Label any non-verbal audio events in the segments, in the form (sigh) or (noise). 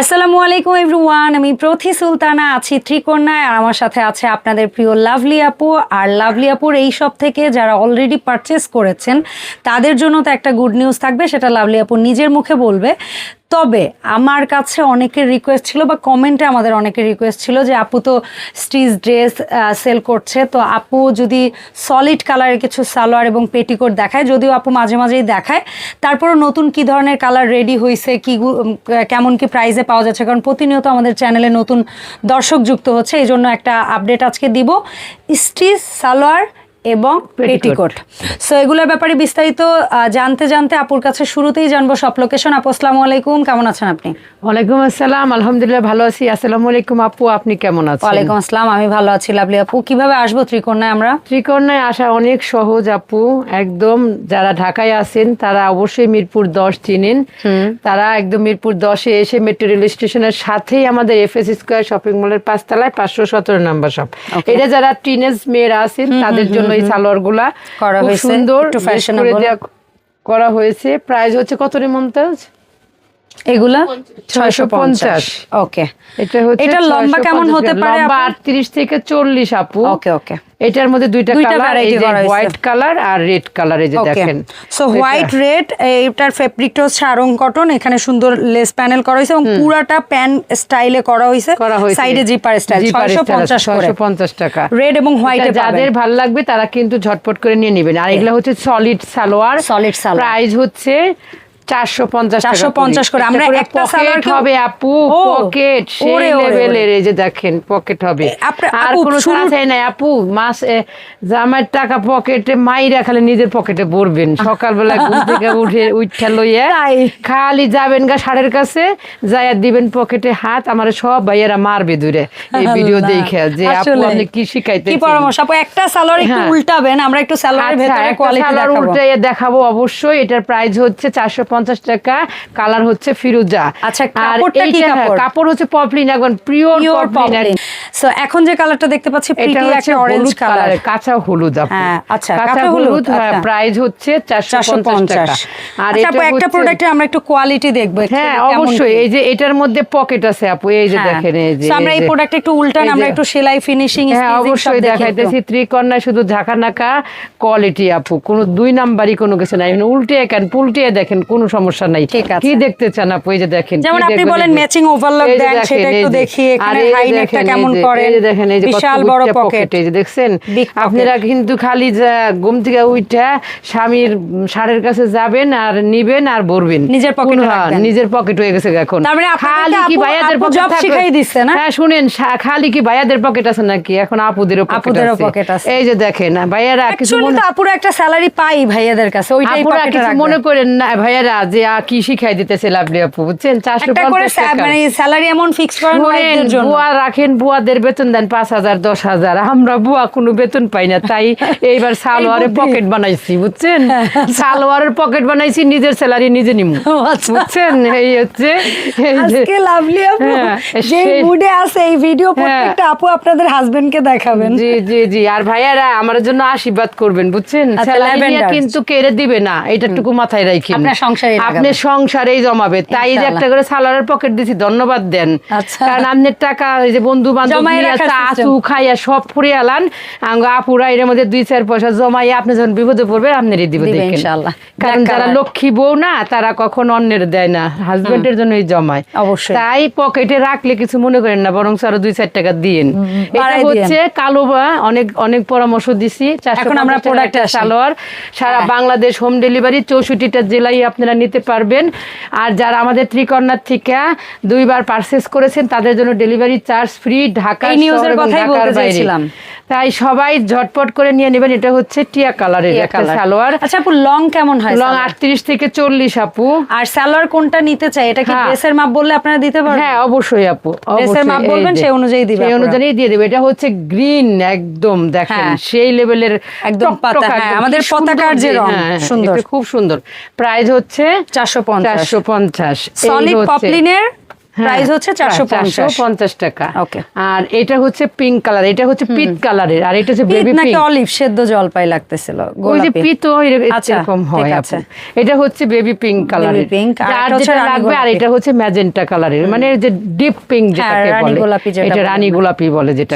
আসসালামু আলাইকুম এভরিওয়ান, আমি প্রথি সুলতানা, আছি ত্রিকন্যায় আর আমার সাথে আছে আপনাদের প্রিয় লাভলি আপু। আর লাভলি আপুর এই সব থেকে যারা অলরেডি পারচেস করেছেন, তাদের জন্য তো একটা গুড নিউজ থাকবে, সেটা লাভলি আপু নিজের মুখে বলবে। তবে আমার কাছে অনেকের রিকোয়েস্ট ছিল বা কমেন্টে আমাদের অনেকের রিকোয়েস্ট ছিল যে আপু তো স্টিচ ড্রেস সেল করছে। তো আপু যদি সলিড কালারের কিছু সালোয়ার এবং পেটিকোট দেখায়, যদিও আপু মাঝে মাঝেই দেখায়, তারপরও নতুন কি ধরনের কালার রেডি হয়েছে কি কেমন কি প্রাইজে পাওয়া যাচ্ছে, কারণ প্রতিনিয়ত আমাদের চ্যানেলে নতুন দর্শক যুক্ত হচ্ছে এই জন্য একটা আপডেট আজকে দিব। স্টিচ, সালোয়ার এবং পেটিকোট সো এগুলোর ব্যাপারে বিস্তারিত জানতে জানতে আপুর কাছে শুরুতেই জানব সব লোকেশন আপু আসসালামু আলাইকুম। কেমন আছেন আপনি? ওয়ালাইকুম আসসালাম। আলহামদুলিল্লাহ ভালো আছি। আসসালামু আলাইকুম আপু আপনি কেমন আছেন? ওয়ালাইকুম আসসালাম আমি ভালো আছি লাভলি আপু। কীভাবে আসব ত্রিকোণায় আমরা? ত্রিকোণায় আসা অনেক সহজ আপু। একদম যারা ঢাকায় আছেন তারা অবশ্যই মিরপুর দশ চিনেন। তারা একদম মিরপুর দশে এসে মেট্রো রেল স্টেশনের সাথেই আমাদের এফ এস স্কোয়ার শপিং মলের পাঁচতলায় পাঁচশো সতেরো নাম্বার শপ এটা যারা টিনেজ মেয়েরা আছেন তাদের জন্য এই সালোয়ারগুলা করা হয়েছে, সুন্দর করা হয়েছে। প্রাইস হচ্ছে কত রে মমতাজ? এগুলা? ছয়শো পঞ্চাশ। ওকে। এটা হচ্ছে এটা লম্বা কেমন হতে পারে লম্বা থেকে চল্লিশ আপু। ওকে ওকে। এটার মধ্যে দুইটা দুইটা কালার এই যে হোয়াইট কালার আর রেড কালার এই যে দেখেন। সো হোয়াইট রেড ফেব্রিকটা কটন এখানে সুন্দর লেস প্যানেল করা হয়েছে এবং পুরাটা প্যান স্টাইলে করা হয়েছে। করা হয়েছে। সাইডে জিপার স্টাইল করে। টাকা। রেড এবং হোয়াইটে যাদের ভালো লাগবে তারা কিন্তু ঝটপট করে নিয়ে নেবেন। আর এগুলো হচ্ছে solid salwar. Solid salwar. Price হচ্ছে 450 করে। আমরা একটা হবে আপু পকেট সেই ওরে, ওরে, লেভেলের এই যে দেখেন পকেট হবে। আর কোনো চাই নাই আপু। মাস টাকা পকেটে মাইরা খালি নিজের পকেটে ভরবেন। সকালবেলা ঘুম থেকে উঠে উঠা লইয়া খালি যাবেন গা সারের কাছে যাইয়া দিবেন পকেটে হাত। আমার সব ভাইয়েরা মারবে দূরে। এই ভিডিও। দেখে যে আপু আপনি কি শিখাইতে কি পরামর্শ? আপু একটা সালোয়ার একটু হ্যাঁ। উল্টাবেন। আমরা একটু সালোয়ারের ভেতরে কোয়ালিটি দেখাবো। উল্টাইয়া দেখাবো অবশ্যই। এটার প্রাইস হচ্ছে চারশো পঞ্চাশ টাকা কালার হচ্ছে ফিরোজা আচ্ছা, আর এইটা- হ্যাঁ, কাপড়? হচ্ছে poplin pure pure poplin so এখন যে কালারটা দেখতে পাচ্ছি এটা প্রিটি হচ্ছে একটা অরেঞ্জ কালার কাঁচা হলুদ। হ্যাঁ, আচ্ছা, কাঁচা হলুদ, আচ্ছা। প্রাইস হচ্ছে পঞ্চাশ পঞ্চাশ টাকা আর আচ্ছা এটা একটা হচ্ছে- প্রোডাক্টের আমরা একটু কোয়ালিটি দেখব হ্যাঁ অবশ্যই এই যে এটার মধ্যে পকেট আছে আপু এই যে হ্যাঁ। দেখেন এই যে আমরা এই প্রোডাক্ট একটু উল্টান আমরা একটু সেলাই ফিনিশিং হ্যাঁ অবশ্যই দেখাইতেছি ত্রিকন্যা শুধু ঝাঁকা নাকা কোয়ালিটি আপু কোনো দুই নাম্বারই কোনো কিছু নাই মানে উল্টে কেন পুলটে দেখেন কোনো সমস্যা নাই। কি দেখতে চান আপু? এই যে দেখেন যেমন আপনি বলেন ম্যাচিং ওভারলক দেন সেটা একটু দেখি এখানে হাই নেকটা কেমন করেন? এই যে দেখেন এই যে বিশাল বড় পকেট এই যে দেখছেন? আপনারা কিন্তু খালি যা ঘুম থেকে উঠা স্বামীর সারের কাছে যাবেন আর নিবেন আর ভরবেন। নিজের পকেটে কোনো- হ্যাঁ। নিজের পকেট হয়ে গেছে এখন। মানে খালি কি ভাইয়াদের পকেট? শিখাই দিচ্ছে না? হ্যাঁ শুনেন খালি কি ভাইয়াদের পকেট আছে নাকি? এখন আপুদেরও পকেট আছে। এই যে দেখেন ভাইয়ারা কিছু অ্যাকচুয়ালি আপুরা একটা স্যালারি পাই ভাইয়াদের কাছে ওইটাই পকেটে মনে করেন না ভাইয়ারা যে কি শিখাই দিতেছে লাভলি আপু বুঝছেন? চারশো মানে স্যালারি এমন ফিক্স করেন বুয়া রাখেন বুয়াদের বেতন দেন পাঁচ হাজার দশ হাজার। আমরা বুয়া কোনো বেতন পাই না তাই এইবার সালোয়ারের পকেট বানাইছি বুঝছেন? (laughs) সালোয়ারের পকেট বানাইছি নিজের স্যালারি নিজে নিমু আচ্ছা। বুঝছেন? এই হচ্ছে আজকে লাভলি আপু হ্যাঁ, যে মুডে আছে এই ভিডিও হ্যাঁ। প্রত্যেকটা আপু আপনাদের হাজবেন্ডকে দেখাবেন। জি জি জি। আর ভাইয়ারা আমার জন্য আশীর্বাদ করবেন বুঝছেন? আচ্ছা, স্যালারি কিন্তু কেড়ে দিবে না এটাটুকু মাথায় রাখেন আপনার সংসারেই আপনি সংসারেই জমাবে তাই যে একটা করে সালোয়ারের পকেট দিছি ধন্যবাদ দেন। আচ্ছা। কারণ আপনার টাকা এই যে বন্ধু বান্ধব খাইয়া সব ফুরে আলান। আপুরা এর মধ্যে দুই চার পয়সা জমাই আপনি যখন বিপদে পড়বে আপনারই দিবে ইনশাআল্লাহ। কারণ যারা লক্ষ্মী বউ না তারা কখন অন্যের দেয় না। হাজবেন্ডের জন্যই জমায়। অবশ্যই। তাই পকেটে রাখলে কিছু মনে করেন না বরং আরও দুই চার টাকা দিন এটা হচ্ছে কালো বা অনেক অনেক পরামর্শ দিছি। এখন আমরা product-এ সালোয়ার। সারা হ্যাঁ। বাংলাদেশ হোম ডেলিভারি চৌষট্টিটা জেলায় আপনারা নিতে পারবেন। আর যারা আমাদের ত্রিকন্যার থেকে দুইবার পারচেস করেছেন তাদের জন্য ডেলিভারি চার্জ ফ্রি ঢাকা এই নিউজের কথাই বলতে চাইছিলাম। তাই সবাই ঝটপট করে নিয়ে নেবেন। এটা হচ্ছে টিয়া কালারের একটা সালোয়ার। আচ্ছা আপু লং কেমন হয় লং সালোয়ার? আটত্রিশ থেকে চল্লিশ আপু। আর সালোয়ার কোনটা নিতে চাই? এটা কি হ্যাঁ। ড্রেসের মাপ বললে আপনারা দিতে পারবেন? হ্যাঁ অবশ্যই আপু ড্রেসের মাপ বলবেন, সেই অনুযায়ী দিবে সেই অনুযায়ী দিয়ে দেবে। এটা হচ্ছে গ্রিন একদম দেখেন হ্যাঁ। সেই লেভেলের একদম পাতা, হ্যাঁ, আমাদের পতাকার যে রং, সুন্দর। খুব সুন্দর। প্রাইস হচ্ছে চারশো পঞ্চাশ। চারশো পঞ্চাশ। সলিড পপলিনের প্রাইস হচ্ছে চারশো পঞ্চাশ। পঞ্চাশ টাকা। Okay. আর এটা হচ্ছে পিঙ্ক কালার এটা হচ্ছে পিট কালারের আর এটা হচ্ছে বেবি নাকি পিঙ্ক অলিভ সেদ্ধ জলপাই লাগতেছিল ওই যে পিতো আচ্ছা, এরকম হয়। এটা হচ্ছে বেবি পিঙ্ক কালারের pink, আর হচ্ছে যেটা রানী লাগবে আর গোলাপি। এটা হচ্ছে ম্যাজেন্টা কালারের মানে যে ডিপ পিঙ্ক হ্যাঁ, যেটাকে বলে এটা রানী গোলাপি বলে যেটা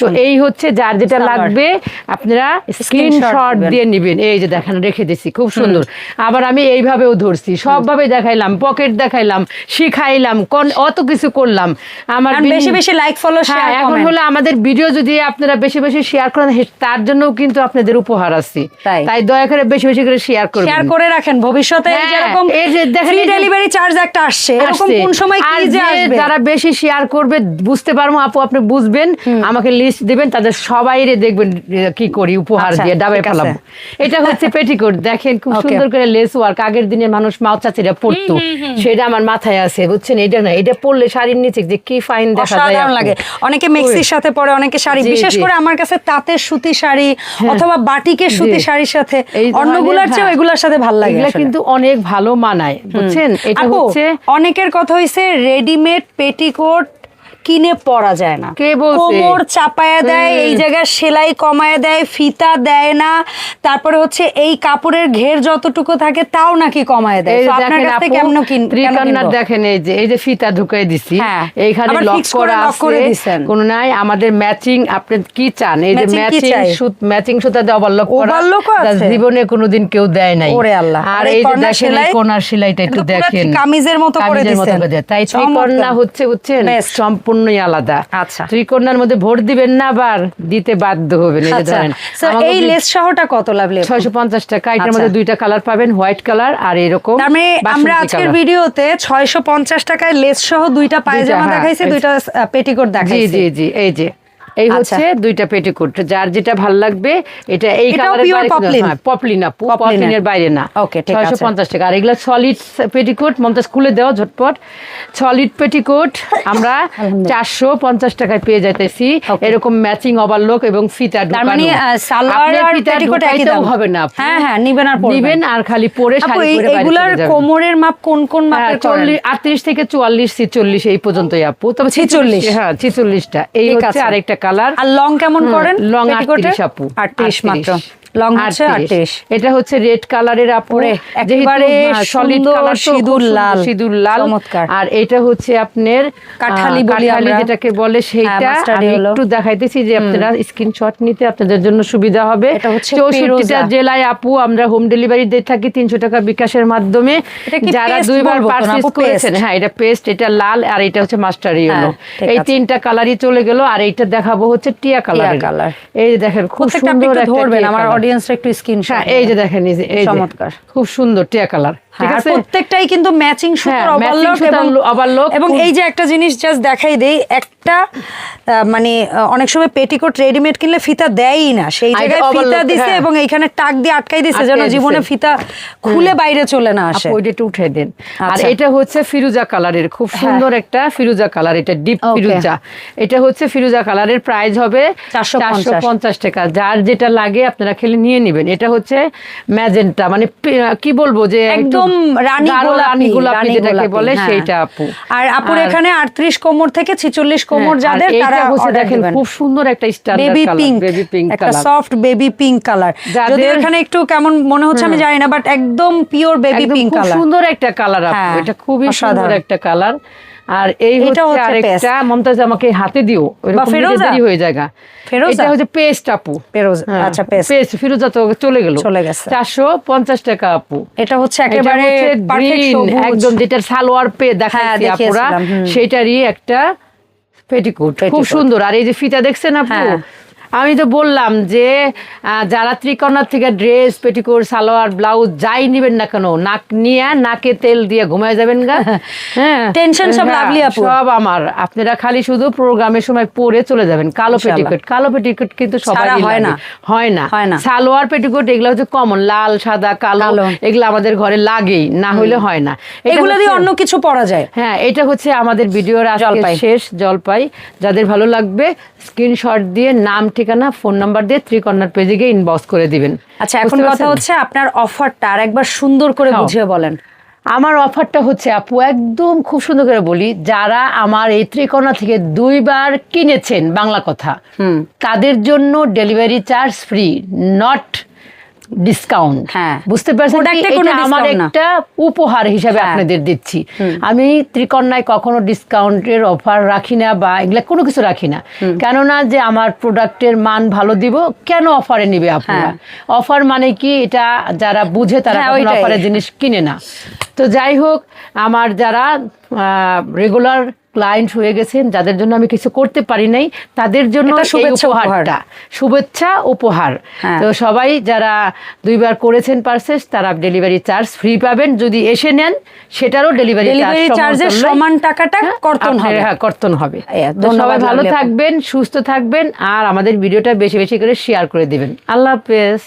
তো এই হচ্ছে যার যেটা লাগবে আপনারা স্ক্রিনশট দিয়ে নিবেন। এই যে দেখেন রেখে দিছি খুব সুন্দর। আবার আমি এইভাবেও ধরছি সবভাবে দেখাইলাম পকেট দেখাইলাম শিখাইলাম কোন অত কিছু করলাম। আমার বেশি বেশি লাইক ফলো শেয়ার এখন হলো আমাদের ভিডিও যদি আপনারা বেশি বেশি শেয়ার করেন তার জন্যও কিন্তু আপনাদের উপহার আছে। তাই। দয়া করে বেশি বেশি করে শেয়ার করবেন। শেয়ার করে রাখেন। ভবিষ্যতে হ্যাঁ, যেরকম এই যে ফ্রি ডেলিভারি চার্জ একটা আসছে এরকম কোন সময় কি যে আসবে? যারা বেশি শেয়ার করবে বুঝতে পারব আপু আপনি বুঝবেন। আমাকে লিস্ট দিবেন তাদের সবাইরে দেখবেন কি করি উপহার আচ্ছা, দিয়ে ডাবে। ফেলাবো। এটা হচ্ছে পেটিকোট দেখেন খুব সুন্দর করে লেস ওয়ার্ক আগের দিনে মানুষ মাও চাচিরা পড়তো সেটা আমার মাথায় আছে বুঝছেন? এটা না এটা পড়লে শাড়ির নিচে যে কি ফাইন দেখা যায় লাগে। অনেকে মেক্সির সাথে পরে অনেকে শাড়ি বিশেষ করে আমার কাছে তাঁতের সুতি শাড়ি অথবা বাটিকের সুতি শাড়ির সাথে অন্যগুলোর চেয়ে এগুলোর এগুলার সাথে ভালো লাগে এগুলা কিন্তু অনেক ভালো মানায় বুঝছেন? এটা হচ্ছে অনেকের কথা হইছে রেডিমেড পেটিকোট কিনে পরা যায় না কে কোমর চাপায়া দেয় এই জায়গায় সেলাই কমায় দেয় ফিতা দেয় না তারপরে হচ্ছে এই কাপড়ের ঘের যতটুকু থাকে তাও নাকি কমায় দেয় আপনার দেখেন কাছ থেকে কেমন কিন কেন ত্রিকন্যার কিনবো? দেখেন এই যে এই যে ফিতা ঢুকাই দিছি হ্যাঁ। এইখানে লক করা আছে কোন নাই আমাদের ম্যাচিং আপনি কি চান এই যে ম্যাচিং সুত ম্যাচিং সুতা দিয়ে ওভারলক করা? জীবনে কোনোদিন কেউ দেয় নাই ওরে আল্লাহ। আর এই যে দেখেন এই? কোনার সেলাইটা একটু দেখেন কামিজের মতো করে দিছেন। তাই। ত্রিকন্যা হচ্ছে বুঝছেন Best। সম্পূর্ণই আলাদা। আচ্ছা। ত্রিকন্যার মধ্যে ভোট দিবেন না আবার দিতে বাধ্য হবেন এই আচ্ছা। ধরেন। এই লেস সহটা কত লাগলে আপু? ছয়শো পঞ্চাশ টাকা। এটার আচ্ছা। মধ্যে দুইটা কালার পাবেন হোয়াইট কালার আর এরকম তার মানে আমরা আজকের ভিডিওতে ছয়শো পঞ্চাশ টাকায় লেস সহ দুইটা পায়জামা দেখাইছে দেখাইছি দুইটা পেটিকোট জি জি জি এই যে। এই আচ্ছা। হচ্ছে দুইটা পেটিকোট যার যেটা ভালো লাগবে এটা এই কালারের বাইরে? হ্যাঁ পপলিন। পপলিনের বাইরে না Okay, ঠিক আছে। ছয়শো পঞ্চাশ টাকা আর এগুলো সলিড পেটিকোট মমতাজ খুলে দেওয়া ঝটপট সলিড পেটিকোট আমরা চারশো পঞ্চাশ টাকায় পেয়ে যাইতেছি এরকম ম্যাচিং ওভারলোক এবং ফিতা তার মানে সালোয়ার আর পেটিকোট একই দাম হবে না। হ্যাঁ হ্যাঁ নিবেন আর পরবেন নিবেন আর খালি পরে শাড়ি পরে বাইরে এগুলার কোমরের মাপ কোন কোন মাপের করেন? চল্লিশ আটত্রিশ থেকে চুয়াল্লিশ ছিচল্লিশ এই পর্যন্তই আপু তবে 46 হ্যাঁ ছিচল্লিশটা এই ঠিক হচ্ছে। আরেকটা কালার। আর লং কেমন করেন? লং? আটত্রিশ আপু। 38 মাত্র। লং হচ্ছে 38 38 এটা হচ্ছে রেড কালারের আপু ওরে, যেহেতু, একেবারে হ্যাঁ, তো, খুব সিঁদুর লাল। সিঁদুর লাল। আর এটা হচ্ছে আপনার কাঠালি বলি আমরা। যেটাকে বলে সেইটা। আমি একটু দেখাইতেছি যে আপনারা স্ক্রিনশট নিতে আপনাদের জন্য সুবিধা হবে। এটা হচ্ছে চৌষট্টিটা ফিরোজা। জেলায় আপু আমরা হোম ডেলিভারি দিয়ে থাকি তিনশো টাকা বিকাশের মাধ্যমে। যারা দুইবার পারচেজ করেছেন হ্যাঁ এটা পেস্ট এটা লাল আর এটা হচ্ছে মাস্টারি হলো। হ্যাঁ, এই তিনটা কালারই চলে গেল আর এইটা দেখাবো হচ্ছে টিয়া কালার colour। এই দেখেন খুব সুন্দর একটা ধরবেন আমার। অডিয়েন্সরা একটু স্ক্রিনশট হ্যাঁ এই যে দেখেন এই যে এই যে। চমৎকার। খুব সুন্দর টিয়া কালার ঠিক হ্যাঁ, আছে? প্রত্যেকটাই কিন্তু ম্যাচিং সুতোর হ্যাঁ, ওভারলক এবং এবং এই যে একটা জিনিস জাস্ট দেখাই দেই একটা মানে অনেক সময় পেটিকোট রেডিমেড কিনলে ফিতা দেয়ই না। সেই জায়গায় ফিতা দিছে হ্যাঁ। এবং এইখানে টাক দিয়ে আটকাই দিছে যেন জীবনে ফিতা খুলে বাইরে চলে না আসে। আপু ওইটা একটু উঠে দেন। আর আচ্ছা। এটা হচ্ছে ফিরুজা কালারের খুব সুন্দর একটা ফিরুজা কালার এটা ডিপ ফিরুজা। এটা হচ্ছে ফিরুজা কালারের প্রাইস হবে 450 পঞ্চাশ। টাকা। যার যেটা লাগে আপনারা খেলে নিয়ে নেবেন। এটা হচ্ছে ম্যাজেন্টা মানে কি বলব যে একটু একদম রানী গোলাপি গোলাপি যেটাকে বলে হ্যাঁ। সেইটা আপু। আর আপুর এখানে আটত্রিশ কোমর থেকে ছিচল্লিশ কোমর হ্যাঁ, যাদের তারা হচ্ছে দেখেন খুব সুন্দর একটা standard baby pink baby pink একটা সফট বেবি পিঙ্ক কালার যদি এখানে একটু কেমন মনে হচ্ছে আমি জানি না বাট একদম পিওর বেবি পিঙ্ক খুব কালার সুন্দর একটা কালার আপু। হ্যাঁ, এটা খুবই সুন্দর একটা কালার আর এই হচ্ছে আরেকটা মমতাজ আমাকে হাতে দিও দেরি হয়ে যায় এটা হচ্ছে পেস্ট আপু। ফেরোজ আচ্ছা পেস্ট। পেস্ট ফিরোজা তো চলে গেল। চলে গেছে। চারশো পঞ্চাশ টাকা আপু। এটা হচ্ছে একেবারে একদম যেটার সালোয়ার পে দেখাচ্ছি আপুরা সেটারই একটা পেটিকোট খুব সুন্দর। আর এই যে ফিতা দেখছেন আপু? হ্যাঁ। আমি তো বললাম যে যারা ত্রিকর্ণার থেকে ড্রেস পেটিকোট সালোয়ার ব্লাউজ যাই নিবেন না কেন নাক নিয়ে নাকে তেল দিয়ে ঘুমায় যাবেন গা। (laughs) হ্যাঁ Tension সব হ্যাঁ, আপু। সব আমার। আপনারা খালি শুধু প্রোগ্রামের সময় পরে চলে যাবেন। কালো পেটিকোট কালো পেটিকোট কিন্তু সবাই হয় না। হয় না। সালোয়ার পেটিকোট এগুলো হচ্ছে কমন লাল সাদা কালো। এগুলো আমাদের ঘরে লাগেই না হলে হয় না। এগুলো দিয়ে অন্য কিছু পরা যায়। হ্যাঁ এটা হচ্ছে আমাদের ভিডিওর আজকে। শেষ জলপাই। যাদের ভালো লাগবে স্ক্রিনশট দিয়ে নাম ঠিকানা ফোন নাম্বার দিয়ে ত্রিকন্যার পেজে গিয়ে ইনবক্স করে দিবেন। আচ্ছা এখন কথা হচ্ছে আপনার অফারটা আর একবার সুন্দর করে হ্যাঁ। বুঝিয়ে বলেন। আমার অফারটা হচ্ছে আপু একদম খুব সুন্দর করে বলি যারা আমার এই ত্রিকোণা থেকে দুইবার কিনেছেন বাংলা কথা হুম। তাদের জন্য delivery charge free not discount হ্যাঁ। বুঝতে পারছেন আমার একটা উপহার হিসাবে হ্যাঁ। আপনাদের দিচ্ছি। আমি ত্রিকন্যায় কখনো ডিসকাউন্টের অফার রাখি না বা এগুলা কোনো কিছু রাখি না। কেননা যে আমার প্রোডাক্টের মান ভালো দিব কেন অফারে নিবে আপনারা? হ্যাঁ। অফার মানে কি? এটা যারা বুঝে তারা হ্যাঁ, কখনো অফারের জিনিস কিনে না। তো যাই হোক আমার যারা রেগুলার ক্লায়েন্ট হয়ে গেছেন যাদের জন্য আমি কিছু করতে পারি নাই তাদের জন্য শুভেচ্ছা উপহার। উপহারটা। শুভেচ্ছা উপহার। হ্যাঁ। তো সবাই যারা দুইবার করেছেন পার্সেস তারা ডেলিভারি চার্জ ফ্রি পাবেন। যদি এসে নেন সেটারও ডেলিভারি ডেলিভারি চার্জের সমান টাকাটা কর্তন হবে। হ্যাঁ কর্তন হবে। তো সবাই ভালো থাকবেন সুস্থ থাকবেন আর আমাদের ভিডিওটা বেশি বেশি করে শেয়ার করে দেবেন। আল্লাহ হাফেজ।